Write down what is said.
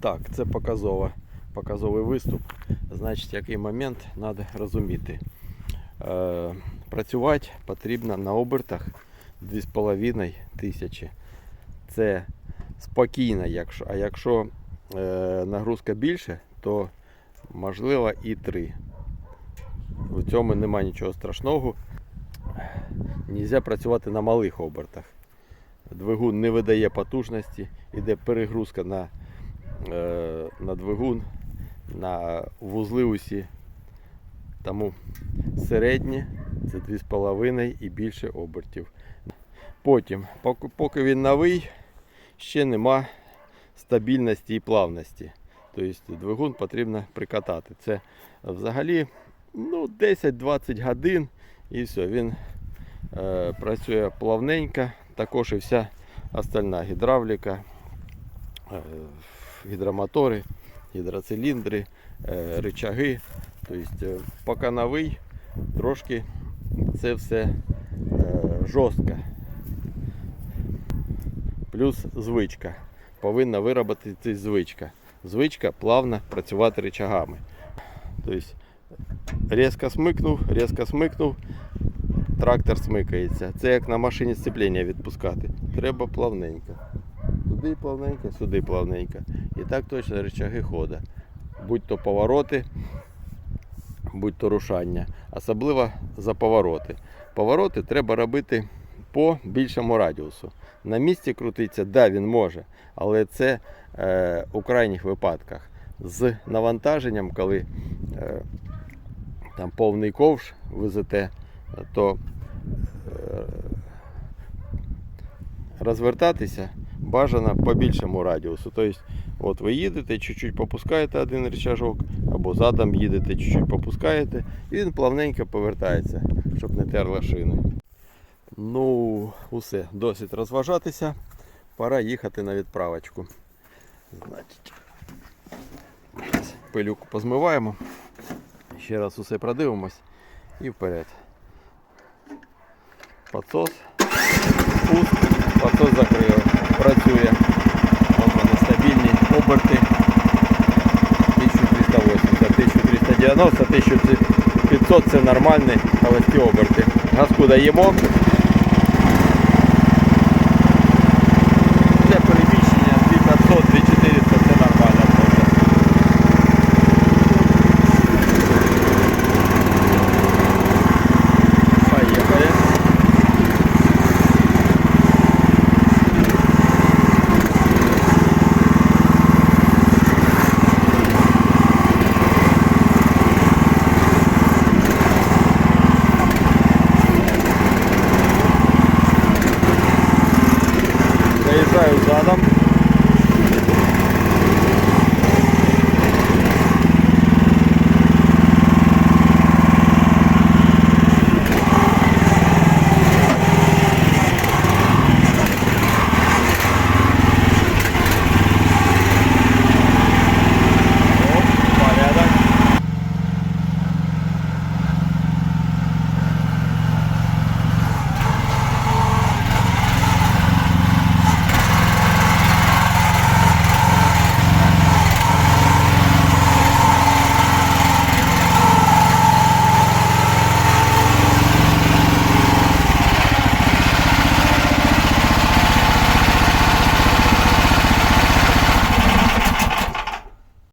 Так, це показово, показовий виступ. Значить, який момент треба розуміти. Е, працювати потрібно на обертах 2,5 тисячі. Це спокійно, якщо, а якщо е, нагрузка більше, то можливо і 3. В цьому немає нічого страшного. Нельзя працювати на малих обертах. Двигун не видає потужності, іде перегрузка на, на двигун, на вузли усі. Тому середнє це 2,5 і більше обертів. Потім, поки він новий, ще нема стабільності і плавності. Тобто двигун потрібно прикатати. Це взагалі ну, 10-20 годин і все, він е, працює плавненько, також і вся остальна гідравліка, е, гідромотори, гідроциліндри, е, рычаги. Тобто, е, поки трошки це все е, жорстко. Плюс звичка. Повинна виробити звичка. Звичка плавно працювати рычагами. Тобто різко смикнув, різко смикнув, трактор смикається. Це як на машині сцеплення відпускати. Треба плавненько. Туди плавненько, сюди плавненько. І так точно рычаги хода. Будь то повороти, будь то рушання. Особливо за повороти. Повороти треба робити по більшому радіусу. На місці крутиться, да, він може, але це е, у крайніх випадках. З навантаженням, коли е, там повний ковш везете, то е, розвертатися бажано по більшому радіусу. Тобто, от ви їдете, чуть-чуть попускаєте один рычажок, або задом їдете, чуть-чуть попускаєте, і він плавненько повертається, щоб не терла шини. Ну, усе, досить розважатися. Пора їхати на відправочку. Значить, пилюку позмиваємо. Ще раз усе продивимось і вперед. Подсос. Пуск. Подсос закрили. Працює. От вони стабільні оберти. 1380, 1390, 1500 це нормальні легкі оберти. Газку даємо.